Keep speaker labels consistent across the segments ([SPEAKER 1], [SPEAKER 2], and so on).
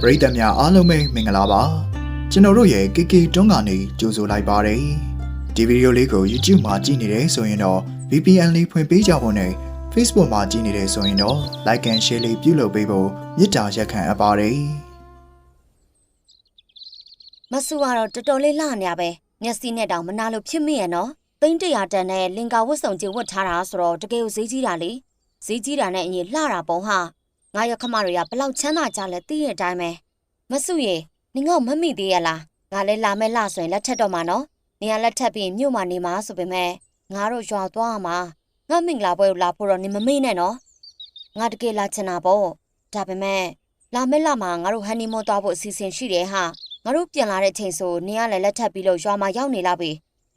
[SPEAKER 1] ပရိသတ်များအားလုံးပဲမင်္ဂလာပါကျွန်တော်တို့ရဲ့ KK တွန်းကနေကြိုဆိုလိုက်ပါတယ်ဒီဗီဒီယိုလေးကို YouTube မှာကြည့်နေတယ်ဆိုရင်တော့ VPN လေးဖွင့်ပေးကြဖို့နဲ့ Facebook မှာကြည့်နေတယ်ဆိုရင်တော့ Like and Share လေးပြုလုပ်ပေးဖို့မေတ္တာရက်ခံအပ်ပါတယ်
[SPEAKER 2] မဆူကတော့တော်တော်လေးလှနေရပဲမျက်စိနဲ့တောင်မနာလို့ဖြစ်မိရဲ့နော်သိန်းတရာတန်နဲ့လင်ကာဝတ်စုံကြီးဝတ်ထားတာဆိုတော့တကယ်ကိုဈေးကြီးတာလေဈေးကြီးတာနဲ့အရင်လှတာပုံဟာ ငါရခမတွေကဘလောက်ချမ်းသာကြလဲသိတဲ့အတိုင်းပဲမဆူရေနင်ကမမိသေးရလားငါလည်းလာမဲ့လှဆိုရင်လက်ထက်တော့မှာနော်နေရလက်ထက်ပြီးမြို့မှာနေမှာဆိုပေမဲ့ငါတို့ရွာသွားရမှာငါမင်္ဂလာပွဲကိုလာဖို့တော့နင်မမေ့နဲ့နော်ငါတကယ်လာချင်တာပေါ့ဒါပေမဲ့လာမဲ့လမှာငါတို့ဟန်နီမွန်းသွားဖို့အစီအစဉ်ရှိတယ်ဟာငါတို့ပြန်လာတဲ့အချိန်ဆိုနင်ကလည်းလက်ထပ်ပြီးလို့ရွာမှာရောက်နေလာပြီ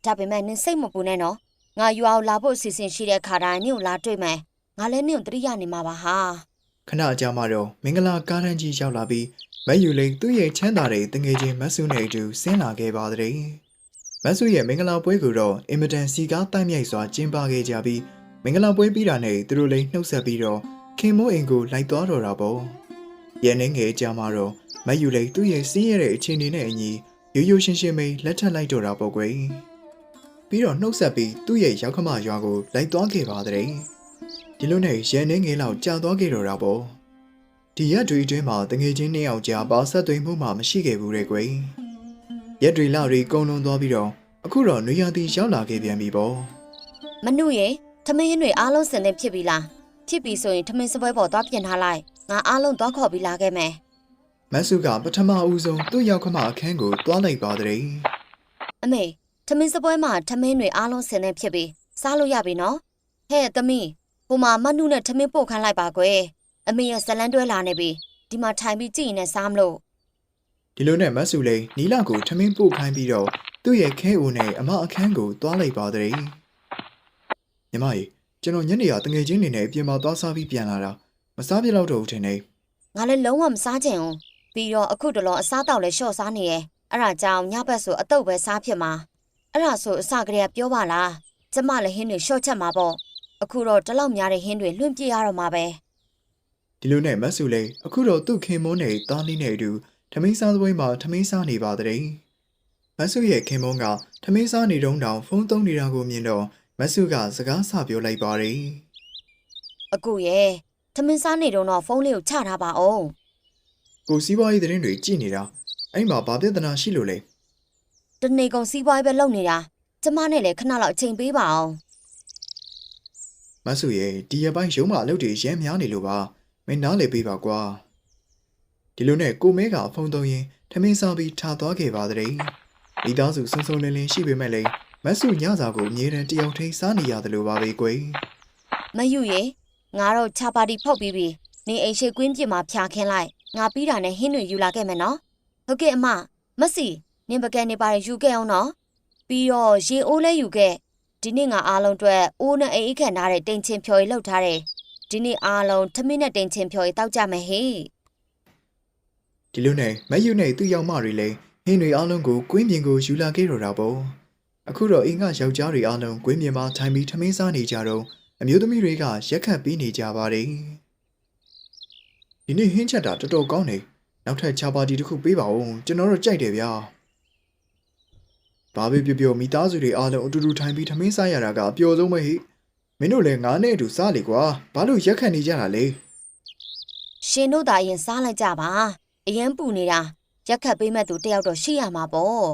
[SPEAKER 2] ဒါပေမဲ့နင်စိတ်မပူနဲ့နော်ငါရွာကိုလာဖို့အစီအစဉ်ရှိတဲ့ခါတိုင်းနင့်ကိုလာတွေ့မယ်ငါလည်းနင့်ကိုတတိယနေမှာပါဟာ
[SPEAKER 1] ခဏကြာမှတော့မင်္ဂလာကားတန်းကြီးရောက်လာပြီးမက်ယူလိန်သူ့ရဲ့ချမ်းသာတဲ့တငယ်ချင်းမတ်ဆုနဲ့အတူဆင်းလာခဲ့ပါတဲ့မတ်ဆုရဲ့မင်္ဂလာပွဲကိုတော့အင်မတန်စီကားတိုက်မြိုက်စွာကျင်းပခဲ့ကြပြီးမင်္ဂလာပွဲပြီးတာနဲ့သူတို့လည်းနှုတ်ဆက်ပြီးတော့ခင်မိုးအိမ်ကိုလိုက်သွားတော့တာပေါ့ရန်နေငယ်ကြာမှတော့မက်ယူလိန်သူ့ရဲ့စီးရတဲ့အခြေအနေနဲ့အညီရိုးရိုးရှင်းရှင်းပဲလက်ထပ်လိုက်တော့တာပေါ့ကွယ်ပြီးတော့နှုတ်ဆက်ပြီးသူ့ရဲ့ရောက်ခမရွာကိုလိုက်သွားခဲ့ပါတဲ့ ဒီလိုနဲ့ရန်နေငယ်လောက်ကြာသွားခဲ့တော့တာပေါ့ဒီရက်တွေအတွင်းမှာတငယ်ချင်းနှစ်ယောက်ကြားပါဆက်သွင်းမှုမှမရှိခဲ့ဘူးတဲ့ကွယ်ရက်တွေလတွေကုန်းလွန်သွားပြီးတော့အခုတော့နွေရာသီရောက်လာခဲ့ပြန်ပြီပေါ့
[SPEAKER 2] မနုရေထမင်းရင်တွေအားလုံးစင်နေဖြစ်ပြီလားဖြစ်ပြီဆိုရင်ထမင်းစပွဲပေါ်သွားပြင်ထားလိုက်ငါအားလုံးသွားခေါ်ပြီးလာခဲ့မယ်
[SPEAKER 1] မတ်စုကပထမဦးဆုံးသူ့ရောက်ခမအခန်းကိုတွားလိုက်ပါတဲ့
[SPEAKER 2] အမေထမင်းစပွဲမှာထမင်းတွေအားလုံးစင်နေဖြစ်ပြီစားလို့ရပြီနော်ဟဲ့သမီး ဟိုမှာမနုနဲ့ထမင်းပို့ခိုင်းလိုက်ပါကွယ်အမေရဲ့ဇလန်းတွဲလာနေပြီဒီမှာထိုင်ပြီးကြည့်ရင်လည်းစားမလို့
[SPEAKER 1] ဒီလိုနဲ့မတ်စုလည်းနီလာကိုထမင်းပို့ခိုင်းပြီးတော့သူ့ရဲ့ခဲအိုနဲ့အမအခန်းကိုတွားလိုက်ပါတဲ့ညီမကြီးကျွန်တော်ညနေကတငယ်ချင်းနေနဲ့အပြင်မှာသွားစားပြီးပြန်လာတာမစားပြတော့တော့ဘူးထင်တယ်
[SPEAKER 2] ငါလည်းလုံးဝမစားချင်ဘူးပြီးတော့အခုတလောအစားတောက်လည်းလျှော့စားနေရဲ့အဲ့ဒါကြောင့်ညဘက်ဆိုအတုပ်ပဲစားဖြစ်မှာအဲ့ဒါဆိုအစကတည်းကပြောပါလားကျမလည်းဟင်းတွေလျှော့ချက်မှာပေါ့ အခုတော့တလောက်များတဲ့ဟင်းတွေလွှင့်ပြရတော့မှာပဲ
[SPEAKER 1] ဒီလိုနဲ့မတ်စုလည်းအခုတော့သူ့ခင်မုန်းနဲ့တားလေးနဲ့အတူထမင်းစားပွဲမှာထမင်းစားနေပါတဲ့မတ်စုရဲ့ခင်မုန်းကထမင်းစားနေတုန်းတောင်ဖုန်းသုံးနေတာကိုမြင်တော့မတ်စုကစကားဆပြောလိုက်ပါတယ်
[SPEAKER 2] အခုရဲ့ထမင်းစားနေတော့ဖုန်းလေးကိုချထားပါအောင်
[SPEAKER 1] ကိုစီးပွားရေးသတင်းတွေကြည့်နေတာအဲ့မှာဘာပြဿနာရှိလို့လဲ
[SPEAKER 2] တနေ့ကုန်စီးပွားရေးပဲလုပ်နေတာကျမနဲ့လည်းခဏလောက်အချိန်ပေးပါအောင်
[SPEAKER 1] မတ်စုရဲ့ဒီရက်ပိုင်းရုံးမှာအလုပ်တွေရမ်းများနေလို့ပါမင်းနားလေပေးပါကွာဒီလိုနဲ့ကိုမဲကဖုန်းသုံးရင်ထမင်းစားပြီးထားသွားခဲ့ပါတဲ့မိသားစုစုံစုံလင်းလင်းရှိပေမဲ့လည်းမတ်စုညစာကိုအမြဲတမ်းတယောက်ထိန်းစားနေရတယ်လို့ပါပဲကွယ်
[SPEAKER 2] မယူရေငါတော့ချာပါတီဖောက်ပြီးပြီနေအိမ်ရှိကွင်းပြစ်မှာဖြာခင်းလိုက်ငါပြီးတာနဲ့ဟင်းတွေယူလာခဲ့မယ်နော်ဟုတ်ကဲ့အမမစီနင်ပကံနေပါရင်ယူခဲ့အောင်နော်ပြီးတော့ရေအိုးလည်းယူခဲ့ ဒီနေ့ငါအားလုံးအတွက်အိုးနဲ့အိမ်အိတ်ခံထားတဲ့တင်ချင်းဖြော်ရီလောက်ထားတယ်ဒီနေ့အားလုံးထမင်းနဲ့တင်ချင်းဖြော်ရီတောက်ကြမယ်ဟေး
[SPEAKER 1] ဒီလိုနဲ့မက်ယူနဲ့သူ့ရောက်မတွေလည်းဟင်းတွေအားလုံးကိုကွင်းပြင်ကိုယူလာခဲ့တော့တာပေါ့အခုတော့အင်းကယောက်ျားတွေအားလုံးကွင်းပြင်မှာထိုင်ပြီးထမင်းစားနေကြတော့အမျိုးသမီးတွေကရက်ခတ်ပြီးနေကြပါတယ်ဒီနေ့ဟင်းချက်တာတော်တော်ကောင်းနေနောက်ထပ်ချာပါတီတစ်ခုပေးပါဦးကျွန်တော်တို့ကြိုက်တယ်ဗျာ ဘာပဲပြောပြောမိသားစုတွေအားလုံးအတူတူထိုင်ပြီးထမင်းစားရတာကအပျော်ဆုံးပဲဟိမင်းတို့လည်းငါနဲ့အတူစားလေကွာဘာလို့ရက်ခတ်နေကြတာလဲ
[SPEAKER 2] ရှင်တို့သာအရင်စားလိုက်ကြပါအရင်ပူနေတာရက်ခတ်ပေးမဲ့သူတယောက်တော့ရှိရမှာပေါ့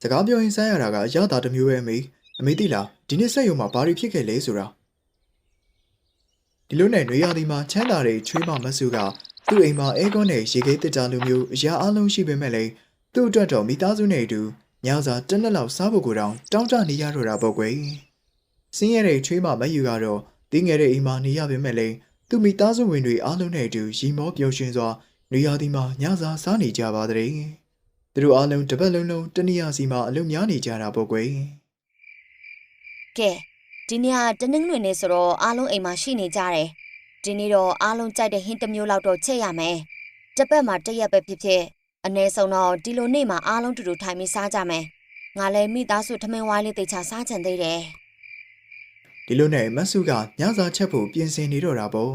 [SPEAKER 1] စကားပြောရင်ဆန်းရတာကအရသာတစ်မျိုးပဲအမေအမေသိလားဒီနေ့ဆက်ရုံမှာဘာတွေဖြစ်ခဲ့လဲဆိုတာဒီလိုနဲ့နေရာဒီမှာချမ်းသာတဲ့ချွေးမမဆူကသူ့အိမ်မှာအဲကွန်းနဲ့ရေခဲတစ်တာလိုမျိုးအရာအလုံးရှိပေမဲ့လည်းသူ့အတွက်တော့မိသားစုနဲ့အတူ ညစာတစ်နက်လောက်စားဖို့ကိုတောင်တောင်းတနေရတော့တာပေါ့ကွယ်စင်းရတဲ့ချွေးမမယူကတော့တင်းငယ်တဲ့အိမ်မှာနေရပေမဲ့လည်းသူ့မိသားစုဝင်တွေအားလုံးနဲ့အတူရီမောပျော်ရွှင်စွာနေရာဒီမှာညစာစားနေကြပါတဲ့သူတို့အားလုံးတစ်ပတ်လုံးလုံးတနည်းအားစီမှာအလုပ်များနေကြတာပေါ့ကွယ်
[SPEAKER 2] ကဲဒီနေ့ကတနင်္ဂနွေနေ့ဆိုတော့အားလုံးအိမ်မှာရှိနေကြတယ်ဒီနေ့တော့အားလုံးကြိုက်တဲ့ဟင်းတစ်မျိုးလောက်တော့ချက်ရမယ်တစ်ပတ်မှာတစ်ရက်ပဲဖြစ်ဖြစ် အနည်းဆုံးတော့ဒီလိုနေ့မှာအားလုံးတူတူထိုင်ပြီးစားကြမယ်ငါလည်းမိသားစုထမင်းဝိုင်းလေးတေချာစားချင်သေးတယ်
[SPEAKER 1] ဒီလိုနဲ့မတ်စုကညစာချက်ဖို့ပြင်ဆင်နေတော့တာပေါ့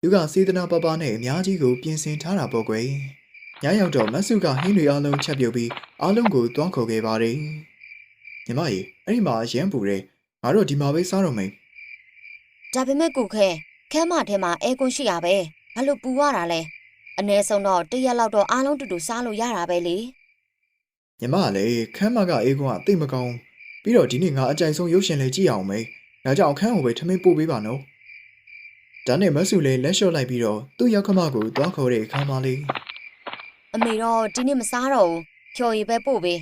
[SPEAKER 1] သူကစေတနာပပနဲ့အများကြီးကိုပြင်ဆင်ထားတာပေါ့ကွယ်ညရောက်တော့မဆုကဟင်းတွေအလုံးချက်ပြုတ်ပြီးအလုံးကိုတွန်းခေါ်ခဲ့ပါတယ်ညီမကြီးအဲ့ဒီမှာရမ်းပူတယ်ငါတို့ဒီမှာပဲစားတော့မယ်
[SPEAKER 2] ဒါပေမဲ့ကိုခဲခမ်းမထဲမှာအဲကွန်ရှိရပဲဘာလို့ပူရတာလဲ အ ਨੇ ဆုံးတော့တစ်ရက်လောက်တော့အားလုံးတူတူစားလို့ရတာပဲလေ
[SPEAKER 1] ညီမကလည်းခမ်းမကအေးကွန်းကတိတ်မကောင်းပြီးတော့ဒီနေ့ငါအကြိုက်ဆုံးရုပ်ရှင်လေးကြည့်အောင်မယ်ဒါကြောင့်ခမ်းကိုပဲထမင်းပို့ပေးပါနော်ဒါနဲ့မဆုလည်းလက်လျှော့လိုက်ပြီးတော့သူ့ရောက်ခမကိုတွန်းခေါ်တဲ့အခါမှလေး
[SPEAKER 2] အမေတော့ဒီနေ့မစားတော့ဘူးဖြော်ရည်ပဲပို့ပေး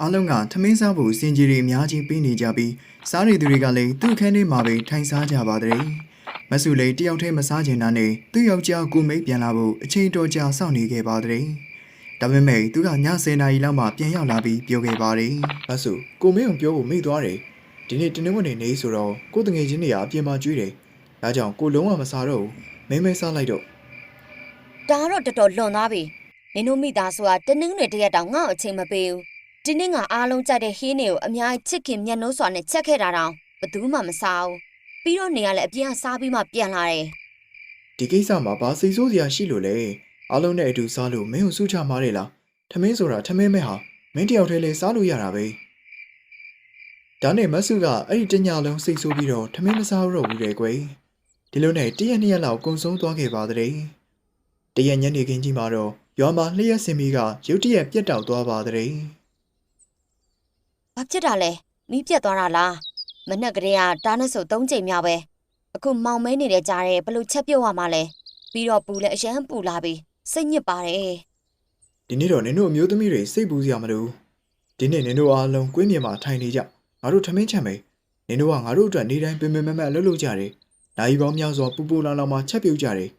[SPEAKER 1] အားလုံးကထမင်းစားဖို့စင်ကြီးတွေအများကြီးပေးနေကြပြီးစားနေသူတွေကလည်းသူ့ခန်းထဲမှာပဲထိုင်စားကြပါတယ်။ မဆုလေးတယောက်တည်းမစားချင်တာနဲ့သူ့ယောက်ျားကိုမိတ်ပြန်လာဖို့အချိန်တော်ကြာစောင့်နေခဲ့ပါတယ်။ဒါပေမဲ့သူကည10နာရီလောက်မှပြန်ရောက်လာပြီးပြောခဲ့ပါတယ်။မဆုကိုမင်းကိုပြောဖို့မေ့သွားတယ်။ဒီနေ့တနင်္ဂနွေနေ့ဆိုတော့ကိုတငယ်ချင်းတွေကအပြင်မှာကျွေးတယ်။ဒါကြောင့်ကိုလုံးဝမစားတော့ဘူး။မင်းမဲစားလိုက်တော့
[SPEAKER 2] ဒါတော့တော်တော်လွန်သွားပြီနင်တို့မိသားစုကတနင်္ဂနွေတရက်တောင်ငါ့ကိုအချိန်မပေးဘူးဒီနေ့ငါအားလုံးကြိုက်တဲ့ဟင်းတွေကိုအများကြီးချစ်ခင်မျက်နှိုးစွာနဲ့ချက်ခဲ့တာတောင်ဘယ်သူမှမစားဘူး ပြီးတော့နေရလဲအပြင်ကစားပြီးမှပြန်လာတယ်
[SPEAKER 1] ဒီကိစ္စမှာဘာစိတ်ဆိုးစရာရှိလို့လဲ။အားလုံးနဲ့အတူစားလို့မင်းကိုစူးချမားတယ်လား။ထမင်းဆိုတာထမင်းမဲဟာမင်းတယောက်တည်းလေးစားလို့ရတာပဲ။ဒါနဲ့မဆုကအဲ့ဒီတညလုံးစိတ်ဆိုးပြီးတော့ထမင်းမစားတော့ဘူးတဲ့ကွယ်။ဒီလိုနဲ့တရက်နှစ်ရက်လောက်ကုံဆုံးသွားခဲ့ပါတဲ့။တရက်ညနေခင်းကြီးမှာတော့ရွာမှာလျှက်စင်မီကရုတ်တရက်ပြက်တောက်သွားပါတဲ့။
[SPEAKER 2] ဘာဖြစ်တာလဲမီးပြတ်သွားတာလား မနှက်ကလေးကတားနဲ့ဆို၃ချိန်မြောက်ပဲအခုမောင်မဲနေတဲ့ကြားရဲဘလို့ချက်ပြုတ်ရမှာလဲပြီးတော့ပူလဲအရန်ပူလာပြီစိတ်ညစ်ပါတယ်
[SPEAKER 1] ဒီနေ့တော့နင်တို့အမျိုးသမီးတွေစိတ်ပူစရာမလိုဒီနေ့နင်တို့အားလုံးကွင်းမြေမှာထိုင်နေကြငါတို့ထမင်းချက်မယ်နင်တို့ကငါတို့အတွက်နေတိုင်းပင်ပင်မမအလုပ်လုပ်ကြတယ်နိုင်ပေါင်းများစွာပူပူလောင်လောင်မှချက်ပြုတ်ကြတယ်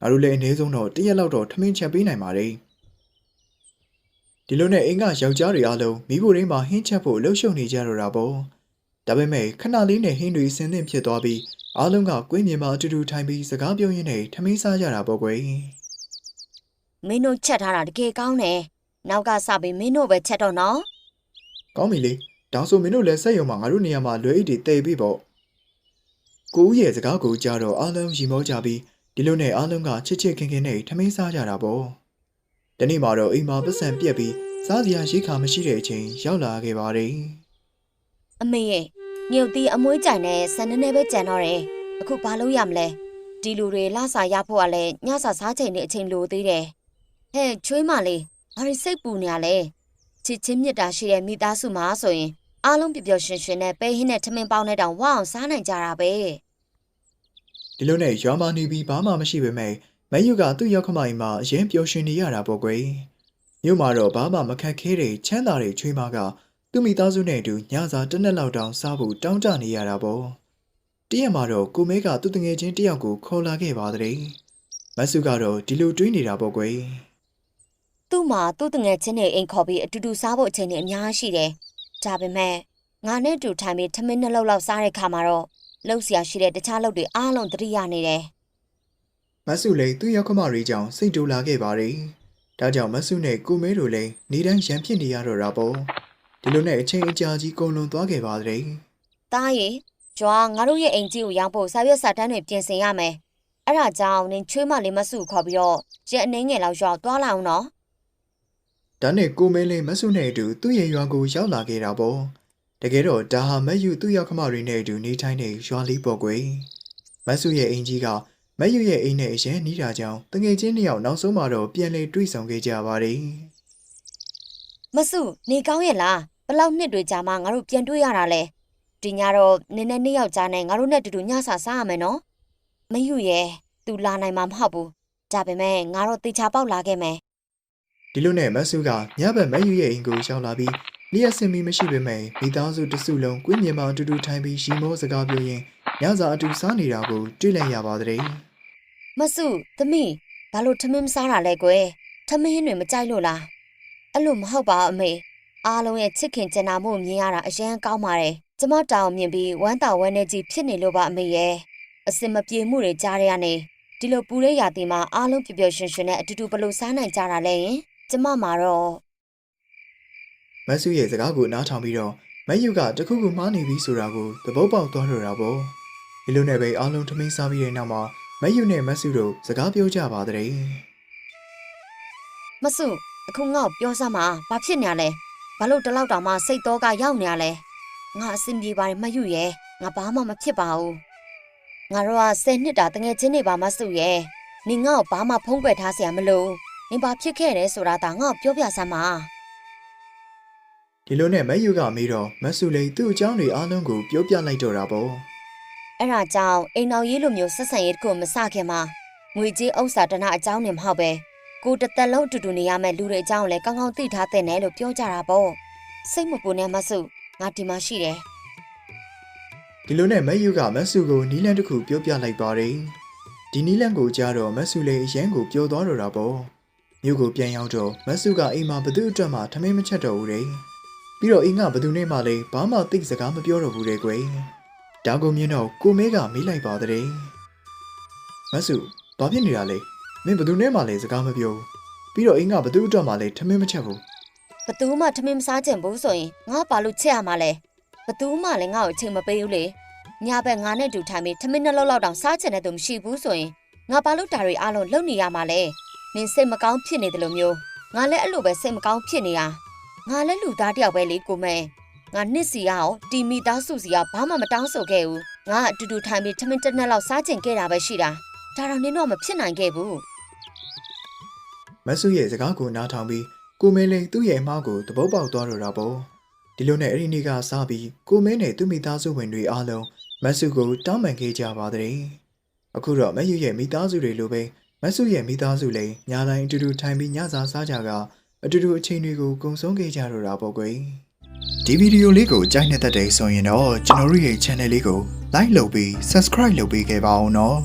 [SPEAKER 1] ငါတို့လည်းအနည်းဆုံးတော့တစ်ရက်လောက်တော့ထမင်းချက်ပေးနိုင်ပါတယ်ဒီလိုနဲ့အင်္ဂယောက်ျားတွေအားလုံးမိဖို့ရင်းမှာဟင်းချက်ဖို့လှုပ်ရှုပ်နေကြတော့တာပေါ့ ဒါပေမဲ့ခဏလေးနဲ့ဟင်းတွေစင်းသင့်ဖြစ်သွားပြီးအားလုံးကကွင်းမြေမှာအတူတူထိုင်ပြီးစကားပြောရင်းနဲ့ထမင်းစားကြတာပေါ့ကွယ်
[SPEAKER 2] မင်းတို့ချက်ထားတာတကယ်ကောင်းတယ်နောက်ကစပြီးမင်းတို့ပဲချက်တော့နော်
[SPEAKER 1] ကောင်းပြီလေဒါဆိုမင်းတို့လည်းစက်ရုံမှာငါတို့နေရာမှာလွယ်အိတ်တွေတည်ပြီပေါ့ကိုဦးရဲ့စကားကိုကြားတော့အားလုံးရီမောကြပြီးဒီလိုနဲ့အားလုံးကချစ်ချစ်ခင်ခင်နဲ့ထမင်းစားကြတာပေါ့ဒီနေ့မှာတော့အိမ်မှာပတ်စံပြက်ပြီးစားစရာရှိခါမရှိတဲ့အချိန်ရောက်လာခဲ့ပါတယ်
[SPEAKER 2] အမေရဲ့ညုတ်တီးအမွှေးကြိုင်နဲ့ဆန်နေနေပဲကြံတော့တယ်အခုဘာလုပ်ရမလဲဒီလူတွေလစာရဖို့ကလည်းညစာစားချိန်နဲ့အချိန်လိုသေးတယ်ဟဲ့ချွေးမလေးဘာလို့စိတ်ပူနေရလဲချစ်ချင်းမြတ်တာရှိတဲ့မိသားစုမှာဆိုရင်အားလုံးပျော်ပျော်ရွှင်ရွှင်နဲ့ပဲဟင်းနဲ့ထမင်းပေါင်းနဲ့တောင်ဝအောင်စားနိုင်ကြတာပဲ
[SPEAKER 1] ဒီလိုနဲ့ရွာမှာနေပြီးဘာမှမရှိပေမဲ့မယူကသူ့ရောက်ခမအိမ်မှာအရင်ပျော်ရွှင်နေရတာပေါ့ကွယ်မြို့မှာတော့ဘာမှမခက်ခဲတဲ့ချမ်းသာတဲ့ချွေးမက သူ့မိသားစုနဲ့အတူညစာတစ်နှစ်လောက်တောင်စားဖို့တောင်းတနေရတာပေါ့တရက်မှာတော့ကိုမဲကသူ့တငယ်ချင်းတယောက်ကိုခေါ်လာခဲ့ပါတဲ့မဆုကတော့ဒီလိုတွေးနေတာပေါ့ကွယ်
[SPEAKER 2] သူ့မှာသူ့တငယ်ချင်းနဲ့အိမ်ခေါ်ပြီးအတူတူစားဖို့အချိန်တွေအများရှိတယ်ဒါပေမဲ့ငါနဲ့တူထိုင်ပြီးထမင်းနှစ်လောက်လောက်စားတဲ့ခါမှာတော့လှုပ်ရှားရှိတဲ့တခြားလှုပ်တွေအားလုံးတတိယနေတယ်
[SPEAKER 1] မဆုလည်းသူ့ရောက်ခမရီကြောင့်စိတ်တူလာခဲ့ပါတယ်ဒါကြောင့်မဆုနဲ့ကိုမဲတို့လည်းနေတိုင်းရန်ဖြစ်နေရတော့တာပေါ့ ဒီလိုနဲ့အချိန်အကြာကြီးကုန်လွန်သွားခဲ့ပါတဲ့။
[SPEAKER 2] တားရီကျွာငါတို့ရဲ့အိမ်ကြီးကိုရောက်ဖို့စာရွက်စာတမ်းတွေပြင်ဆင်ရမယ်။အဲ့ဒါကြောင့်နင်ချွေးမလေးမစုခေါ်ပြီးတော့ရက်အနေငယ်လောက်ရောက်သွားလိုက်အောင်နော်
[SPEAKER 1] ဒါနဲ့ကိုမဲလည်းမဆုနဲ့အတူသူ့ရဲ့ရွာကိုရောက်လာခဲ့တာပေါ့တကယ်တော့ဒါဟာမက်ယူသူ့ရောက်ခမတွေနဲ့အတူနေထိုင်တဲ့ရွာလေးပေါ့ကွယ်မဆုရဲ့အိမ်ကြီးကမက်ယူရဲ့အိမ်နဲ့အရင်နီးတာကြောင့်တငယ်ချင်းနှစ်ယောက်နောက်ဆုံးမှာတော့ပြန်လည်တွေ့ဆုံခဲ့ကြပါတယ်။
[SPEAKER 2] မစုနေကောင်းရဲ့လား ဘယ်လောက်နှစ်တွေကြာမှငါတို့ပြန်တွေ့ရတာလဲ။ဒီညတော့နင်းနဲ့နှစ်ယောက်ကြားနဲ့ငါတို့နဲ့အတူတူညစာစားရမယ်နော်။မယူရဲ့သူလာနိုင်မှာမဟုတ်ဘူး။ဒါပေမဲ့ငါတို့တေချာပေါက်လာခဲ့မယ်
[SPEAKER 1] ဒီလိုနဲ့မတ်ဆူကညဘက်မက်ယူရဲ့အိမ်ကိုရောက်လာပြီးလျှက်စင်မီမရှိပေမဲ့မိသားစုတစုလုံးကွင်းမြေမှာအတူတူထိုင်ပြီးရီမောစကားပြောရင်းညစာအတူစားနေတာကိုတွေ့လိုက်ရပါတဲ့။
[SPEAKER 2] မစုသမီးဘာလို့ထမင်းမစားတာလဲကွယ်။ထမင်းတွေမကြိုက်လို့လား။အဲ့လိုမဟုတ်ပါဘူးအမေ။ အားလုံးရဲ့ချစ်ခင်ကျင်နာမှုကိုမြင်ရတာအရင်ကောင်းပါတယ်။ကျမတောင်မြင်ပြီးဝမ်းသာဝမ်းနည်းကြီးဖြစ်နေလို့ပါအမေရဲ့။အစင်မပြေမှုတွေကြားရရနေဒီလိုပူတဲ့ရာသီမှာအားလုံးပျော်ပျော်ရွှင်ရွှင်နဲ့အတူတူဘယ်လို့စားနိုင်ကြတာလဲယင်။ကျမမှာတော့
[SPEAKER 1] မတ်ဆူရဲ့စကားကိုနားထောင်ပြီးတော့မက်ယူကတခုခုမှားနေပြီဆိုတာကိုသဘောပေါက်သွားတော့တာပေါ့ဒီလိုနဲ့ပဲအားလုံးထမင်းစားပြီးတဲ့နောက်မှာမက်ယူနဲ့မက်ဆူတို့စကားပြောကြပါတဲ့
[SPEAKER 2] မဆုအခုငါ့ကိုပြောစမ်းပါဘာဖြစ်နေရလဲ ဘာလို့တလောက်တောင်မှစိတ်တော့ကရောက်နေရလဲငါအဆင်ပြေပါတယ်မယူရဲ့ငါဘာမှမဖြစ်ပါဘူးငါတို့ကဆယ်နှစ်တာတငယ်ချင်းတွေပါမဆုရဲ့နင်ငါ့ကိုဘာမှဖုံးကွယ်ထားစရာမလိုနင်ဘာဖြစ်ခဲ့တယ်ဆိုတာဒါငါ့ကိုပြောပြစမ်းပါ
[SPEAKER 1] ဒီလိုနဲ့မက်ယူကမေးတော့မက်ဆူလည်းသူ့အကြောင်းတွေအားလုံးကိုပြောပြလိုက်တော့တာပေါ့
[SPEAKER 2] အဲ့ဒါကြောင့်အိမ်တော်ရေးလိုမျိုးဆက်ဆံရေးတစ်ခုမစခင်မှာငွေကြေးဥစ္စာတနာအကြောင်းနဲ့မဟုတ်ပဲ ကိုတစ်သက်လုံးအတူတူနေရမယ့်လူတွေအကြောင်းကိုလည်းကောင်းကောင်းသိထားတဲ့နယ်လို့ပြောကြတာပေါ့စိတ်မပူနဲ့မဆုငါဒီမှာရှိတယ်
[SPEAKER 1] ဒီလိုနဲ့မက်ယူကမက်ဆူကိုနီးလန်းတစ်ခုပြောပြလိုက်ပါတယ်ဒီနီးလန်းကိုကြားတော့မက်ဆူလည်းအရန်ကိုပျော်သွားတော့တာပေါ့မြို့ကိုပြန်ရောက်တော့မက်ဆူကအိမ်မှာဘသူ့အတွက်မှထမင်းမချက်တော့ဘူးတဲ့ပြီးတော့အိမ်ကဘသူနဲ့မှလည်းဘာမှသိစကားမပြောတော့ဘူးတဲ့ကွယ်ဒါကိုမြင်တော့ကိုမဲကမေးလိုက်ပါတဲ့မက်ဆူဘာဖြစ်နေတာလဲ မင်းဘသူနဲ့မှလည်းစကားမပြောဘူးပြီးတော့အိမ်ကဘသူ့အတွက်မှလည်းထမင်းမချက်ဘူး
[SPEAKER 2] ဘသူမှထမင်းမစားကြင်ဘူးဆိုရင်ငါဘာလို့ချက်ရမှာလဲဘသူမှလည်းငါ့ကိုအချိန်မပေးဘူးလေညဘက်ငါနဲ့တူထိုင်ပြီးထမင်းနှလုံးလောက်တောင်စားချင်တဲ့သူမရှိဘူးဆိုရင်ငါဘာလို့ဒါတွေအားလုံးလုပ်နေရမှာလဲနင်စိတ်မကောင်းဖြစ်နေတယ်လို့မျိုးငါလည်းအဲ့လိုပဲစိတ်မကောင်းဖြစ်နေတာငါလည်းလူသားတယောက်ပဲလေကိုမဲငါနှစ်စီရအောင်တီမီသားစုစီကဘာမှမတောင်းဆိုခဲ့ဘူးငါအတူတူထိုင်ပြီးထမင်းတစ်နက်လောက်စားချင်ခဲ့တာပဲရှိတာဒါတော့နင်တော့မဖြစ်နိုင်ခဲ့ဘူး
[SPEAKER 1] မက်ဆူရဲ့စကားကိုနားထောင်ပြီးကိုမဲလည်းသူ့ရဲ့အမားကိုသဘောပေါက်သွားတော့တာပေါ့ဒီလိုနဲ့အဲ့ဒီနေ့ကစပြီးကိုမဲနဲ့သူ့မိသားစုဝင်တွေအားလုံးမက်ဆူကိုတောင်းပန်ခဲ့ကြပါတဲ့အခုတော့မက်ယူရဲ့မိသားစုတွေလိုပဲမက်ဆူရဲ့မိသားစုလည်းညာတိုင်းအတူတူထိုင်ပြီးညစာစားကြကအတူတူအချိန်တွေကိုကုံဆုံးခဲ့ကြတော့တာပေါ့ကွယ်ဒီဗီဒီယိုလေးကိုကြိုက်နေတဲ့တဲ့ဆိုရင်တော့ကျွန်တော်တို့ရဲ့ channel လေးကို like လုပ်ပြီး subscribe လုပ်ပေးခဲ့ပါအောင်နော်